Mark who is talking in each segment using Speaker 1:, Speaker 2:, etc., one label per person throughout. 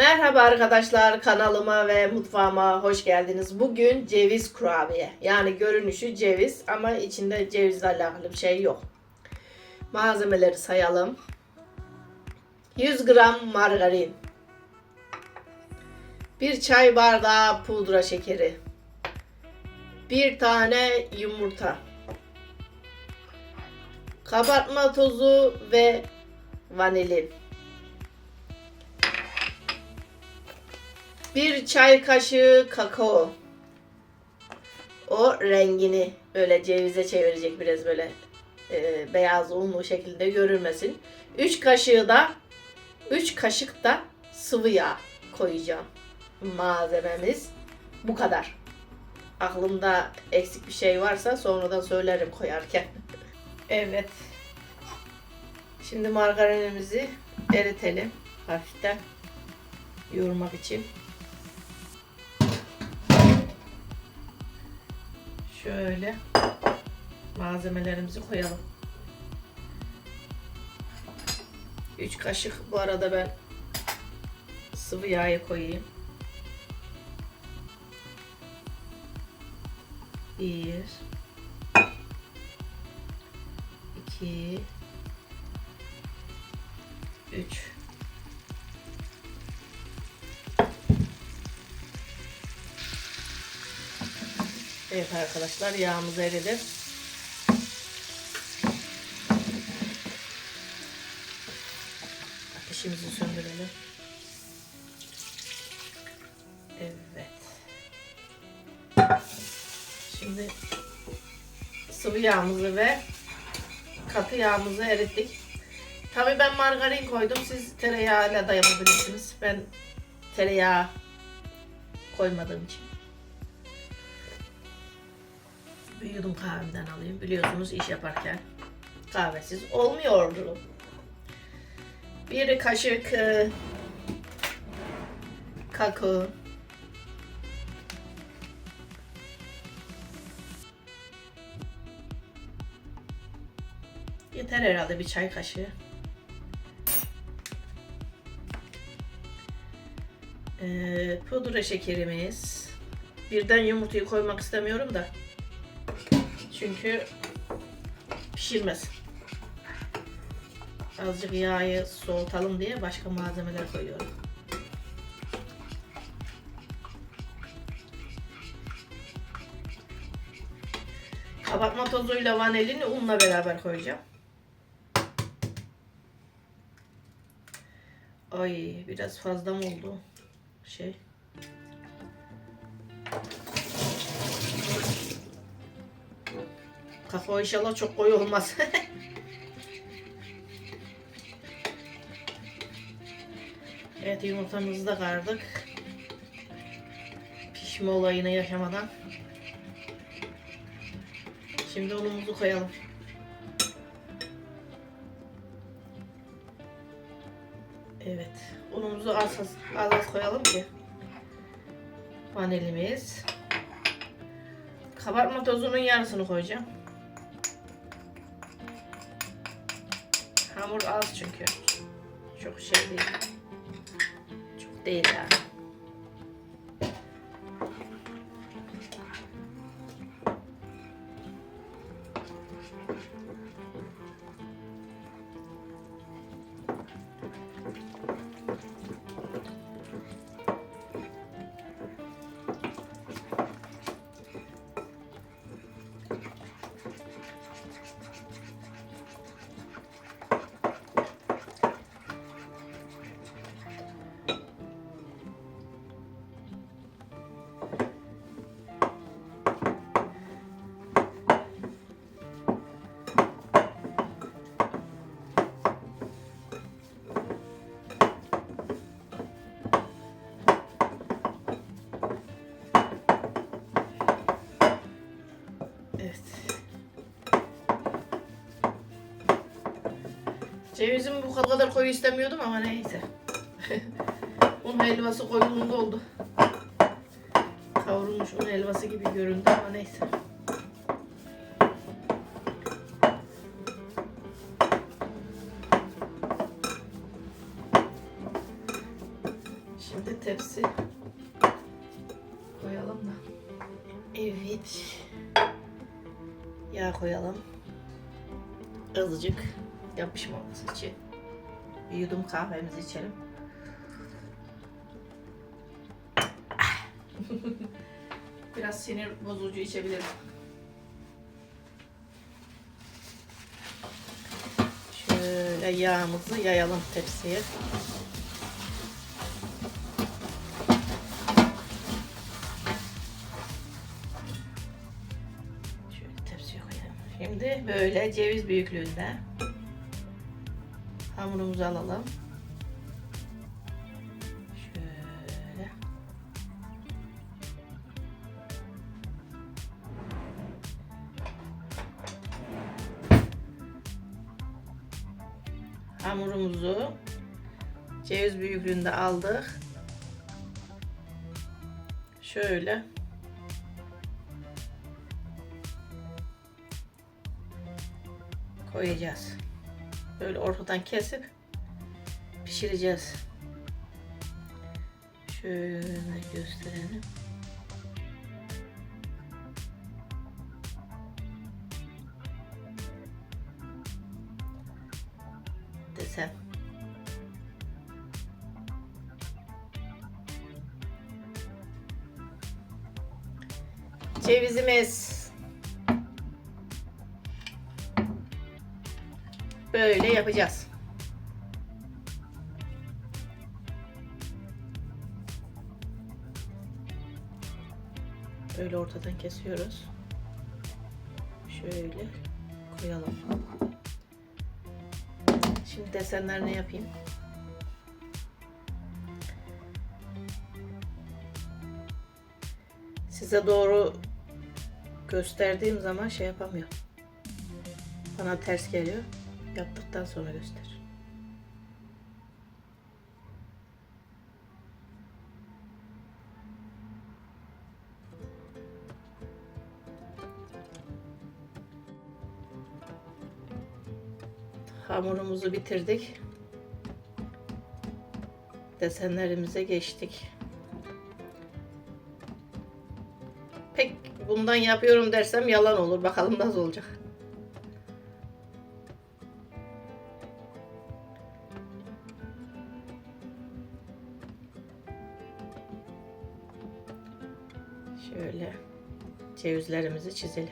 Speaker 1: Merhaba arkadaşlar kanalıma ve mutfağıma hoş geldiniz. Bugün ceviz kurabiye. Yani görünüşü ceviz ama içinde cevizle alakalı bir şey yok. Malzemeleri sayalım. 100 gram margarin. 1 çay bardağı pudra şekeri. 1 tane yumurta. Kabartma tozu ve vanilin. Bir çay kaşığı kakao. O rengini böyle cevize çevirecek biraz böyle e, beyaz unlu şekilde görünmesin. 3 kaşığı da 3 kaşık da sıvı yağ koyacağım. Malzememiz bu kadar. Aklımda eksik bir şey varsa sonradan söylerim koyarken. evet. Şimdi margarinimizi eritelim hafiften yoğurmak için. Şöyle malzemelerimizi koyalım. 3 kaşık bu arada ben sıvı yağı koyayım. 1 2 3 Evet arkadaşlar yağımız eridi. Ateşimizi söndürelim. Evet. Şimdi sıvı yağımızı ve katı yağımızı erittik. Tabii ben margarin koydum. Siz tereyağıyla da yapabilirsiniz. Ben tereyağı koymadığım için. Bir yudum kahveden alayım. Biliyorsunuz iş yaparken kahvesiz olmuyordu. Bir kaşık e, kakao. Yeter herhalde bir çay kaşığı. Ee, pudra şekerimiz. Birden yumurtayı koymak istemiyorum da. Çünkü pişirmez. Azıcık yağı soğutalım diye başka malzemeler koyuyorum. Kabartma tozuyla vanilini unla beraber koyacağım. Ay biraz fazla mı oldu? Şey. Kakao inşallah çok koyu olmaz. evet yumurtamızı da kardık. Pişme olayını yaşamadan. Şimdi unumuzu koyalım. Evet. Unumuzu az az, az, az koyalım ki. Vanilimiz. Kabartma tozunun yarısını koyacağım. Hamur az çünkü. Çok şey değil. Çok değil yani. Bu kadar koyu istemiyordum ama neyse. un helvası koyulunda oldu. Kavrulmuş un helvası gibi göründü ama neyse. Şimdi tepsi koyalım da. Evet. Yağ koyalım. Azıcık yapışmaması için. Bir yudum kahvemizi içelim. Biraz sinir bozucu içebilirim. Şöyle yağımızı yayalım tepsiye. Şöyle tepsiye koyalım. Şimdi böyle ceviz büyüklüğünde hamurumuzu alalım. Şöyle. Hamurumuzu ceviz büyüklüğünde aldık. Şöyle koyacağız. Böyle ortadan kesip pişireceğiz. Şöyle gösterelim. Desem. Cevizimiz Böyle yapacağız. Böyle ortadan kesiyoruz. Şöyle koyalım. Şimdi desenlerini yapayım. Size doğru gösterdiğim zaman şey yapamıyorum. Bana ters geliyor. Yaptıktan sonra göster. Hamurumuzu bitirdik. Desenlerimize geçtik. Pek bundan yapıyorum dersem yalan olur. Bakalım nasıl olacak. Cevizlerimizi çizelim.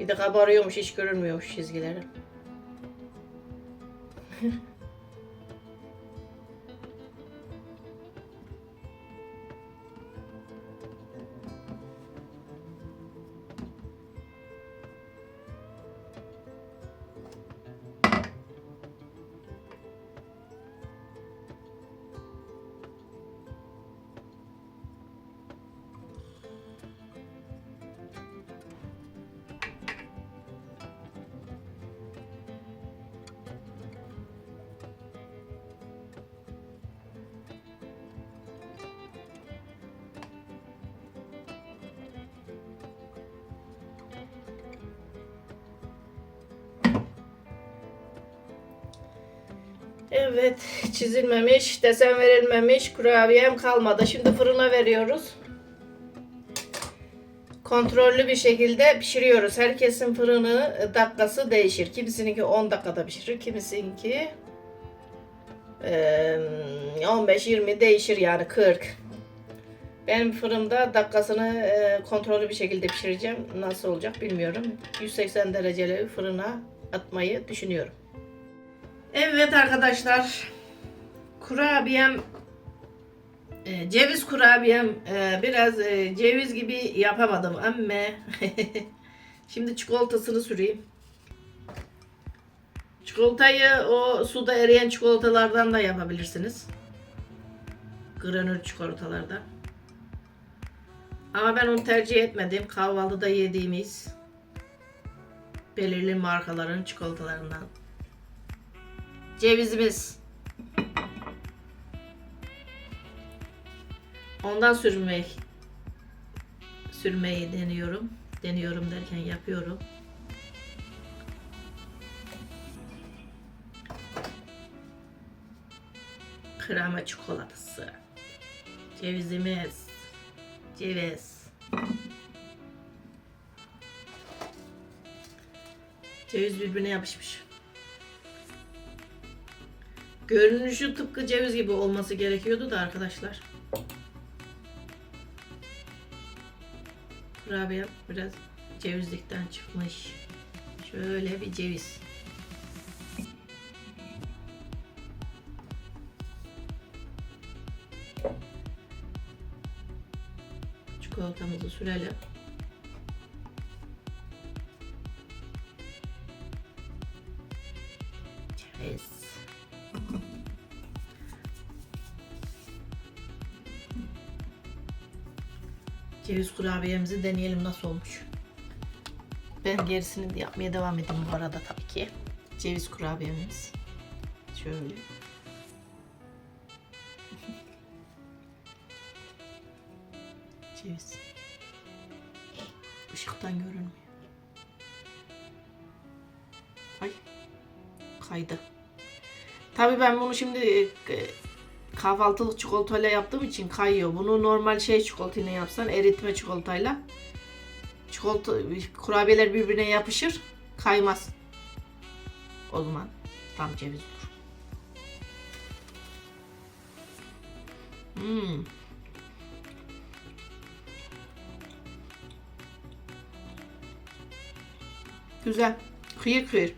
Speaker 1: Bir de kabarıyormuş, hiç görünmüyormuş çizgileri. Evet, çizilmemiş, desen verilmemiş, kurabiyem kalmadı. Şimdi fırına veriyoruz. Kontrollü bir şekilde pişiriyoruz. Herkesin fırını e, dakikası değişir. Kimisininki 10 dakikada pişirir, kimisininki eee, 15-20 değişir yani 40. Benim fırında dakikasını eee, kontrollü bir şekilde pişireceğim. Nasıl olacak bilmiyorum. 180 dereceli fırına atmayı düşünüyorum. Evet arkadaşlar. Kurabiyem e, ceviz kurabiyem e, biraz e, ceviz gibi yapamadım ama şimdi çikolatasını süreyim. Çikolatayı o suda eriyen çikolatalardan da yapabilirsiniz. Granül çikolatalardan. Ama ben onu tercih etmedim. Kahvaltıda yediğimiz belirli markaların çikolatalarından cevizimiz. Ondan sürmeyi sürmeyi deniyorum. Deniyorum derken yapıyorum. Krema çikolatası. Cevizimiz. Ceviz. Ceviz birbirine yapışmış. Görünüşü tıpkı ceviz gibi olması gerekiyordu da arkadaşlar. Kurabiye biraz cevizlikten çıkmış. Şöyle bir ceviz. Çikolatamızı sürelim. Ceviz kurabiyemizi deneyelim nasıl olmuş. Ben gerisini de yapmaya devam edeyim bu arada tabii ki. Ceviz kurabiyemiz. Şöyle. Ceviz. Işıktan görünmüyor. Ay. Kaydı. Tabii ben bunu şimdi e, kahvaltılık çikolatayla yaptığım için kayıyor. Bunu normal şey çikolatayla yapsan eritme çikolatayla çikolata kurabiyeler birbirine yapışır kaymaz. O zaman tam ceviz olur. Hmm. Güzel. Kıyır kıyır.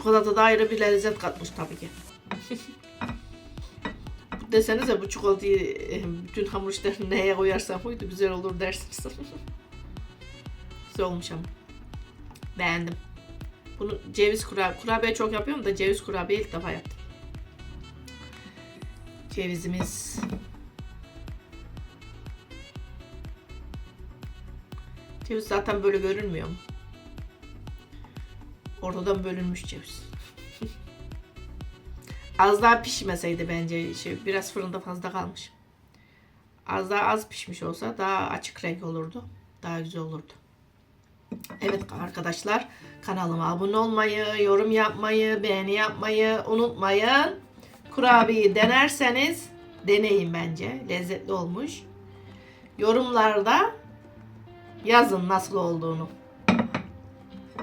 Speaker 1: Çikolata da ayrı bir lezzet katmış tabii ki. Desenize bu çikolatayı e, bütün hamur işlerini neye koyarsam koydu güzel olur dersiniz. güzel olmuş ama. Beğendim. Bunu ceviz kurabiye, kurabiye çok yapıyorum da ceviz kurabiye ilk defa yaptım. Cevizimiz. Ceviz zaten böyle görünmüyor mu? Ortadan bölünmüş ceviz. Az daha pişmeseydi bence şey, biraz fırında fazla kalmış. Az daha az pişmiş olsa daha açık renk olurdu. Daha güzel olurdu. Evet arkadaşlar kanalıma abone olmayı, yorum yapmayı, beğeni yapmayı unutmayın. Kurabiyeyi denerseniz deneyin bence. Lezzetli olmuş. Yorumlarda yazın nasıl olduğunu.